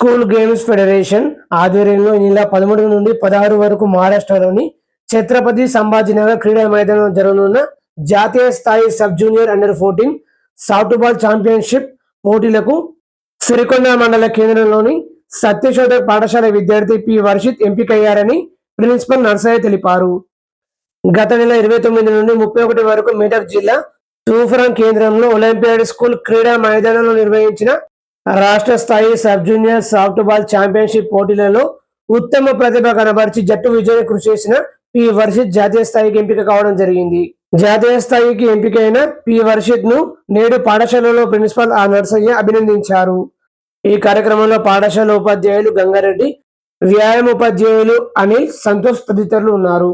School games federation ఆధ్వర్యంలో ఈ నెల పదమూడు నుండి పదహారు వరకు మహారాష్ట్రలోని ఛత్రపతి సంభాజీనగర్ క్రీడా మైదానంలో జరగనున్న జాతీయ స్థాయి sub junior under fourteen softball championship పోటీలకు సిరికొండ మండల కేంద్రంలోని సత్యశోధ పాఠశాల విద్యార్థి పి వర్షిత్ ఎంపికయ్యారని ప్రిన్సిపల్ నర్సయ్య తెలిపారు. గత నెల ఇరవై తొమ్మిది నుండి ముప్పై ఒకటి వరకు మెదక్ జిల్లా తూఫరాన్ కేంద్రంలో ఒలింపియాడ్ స్కూల్ క్రీడా మైదానంలో నిర్వహించిన రాష్ట్ర స్థాయి సబ్ జూనియర్ సాఫ్ట్బాల్ ఛాంపియన్షిప్ పోటీలలో ఉత్తమ ప్రతిభ కనబరిచి జట్టు విజయం కృషి చేసిన పి వర్షిత్ జాతీయ స్థాయికి ఎంపిక కావడం జరిగింది. జాతీయ స్థాయికి ఎంపికైన పి వర్షిత్ను నేడు పాఠశాలలో ప్రిన్సిపల్ ఆ నర్సయ్య అభినందించారు. ఈ కార్యక్రమంలో పాఠశాల ఉపాధ్యాయులు గంగారెడ్డి వ్యాయామ ఉపాధ్యాయులు అనిల్ సంతోష్ తదితరులు ఉన్నారు.